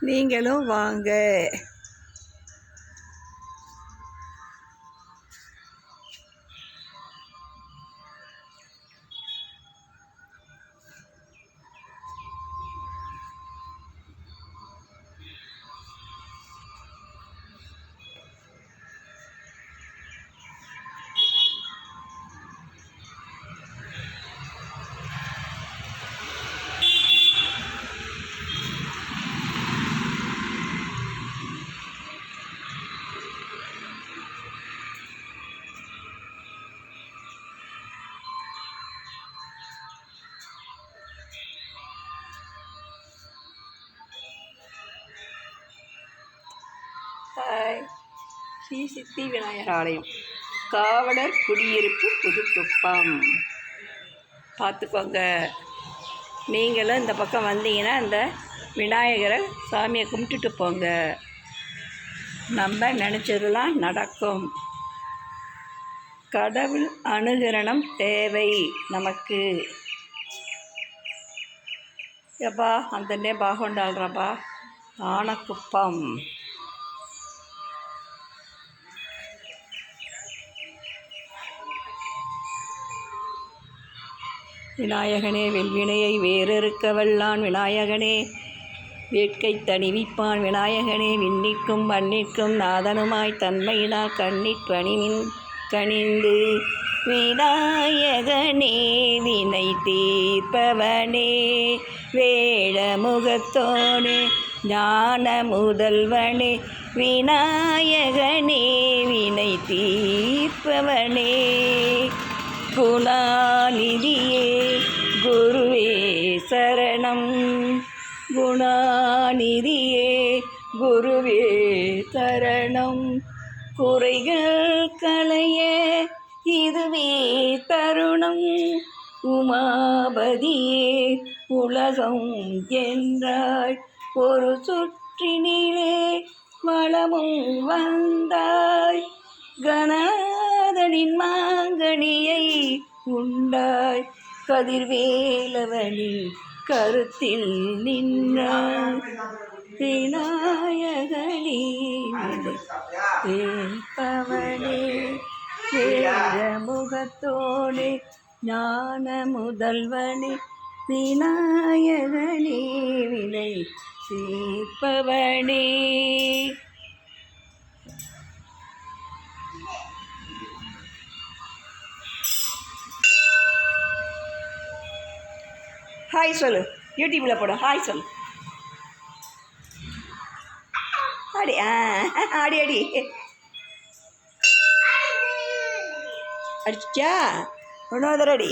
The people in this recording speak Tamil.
நீங்களும் வாங்க. ஸ்ரீ சித்தி விநாயகர் ஆலயம் காவலர் குடியிருப்பு புதுக்குப்பம் பார்த்துக்கோங்க. நீங்களும் இந்த பக்கம் வந்தீங்கன்னா இந்த விநாயகரை சாமியை கும்பிட்டுட்டு போங்க. நம்ம நினச்சதுலாம் நடக்கும். கடவுள் அனுகரணம் தேவை நமக்கு. எப்பா அந்தனே பாகுண்டாள்றப்பா ஆனக்குப்பம். விநாயகனே வெல்வினையை வேறறுக்க வல்லான் விநாயகனே. வேட்கை தணிவிப்பான் விநாயகனே விண்ணிற்கும் மண்ணிற்கும் நாதனுமாய் தன்மையினால் கண்ணிற் கணிந்து விநாயகனே வினை தீர்ப்பவனே. வேழமுகத்தோனே ஞான முதல்வனே விநாயகனே வினை தீர்ப்பவனே. குணாநிதியே குருவே சரணம். குணாநிதியே குருவே சரணம். குறைகள் களைய இதுவே தருணம். உமாபதியே உலகம் என்றாய். ஒரு சுற்றினிலே வளமும் வந்தாய். கண கணாதனின் மாங்கனியை உண்டாய். கதிர்வேலவனின் கருத்தில் நின்றாய். விநாயகனே கேட்பவனே வேறமுகத்தோனே ஞான முதல்வனே விநாயகனே வினை சேர்ப்பவனே. ஹாய் சொல்லு. யூடியூப்பில் போடு. ஹாய் சொல்லு. ஆடி ஆ ஆடி அடி அடிச்சா ஒன்றாவது அடி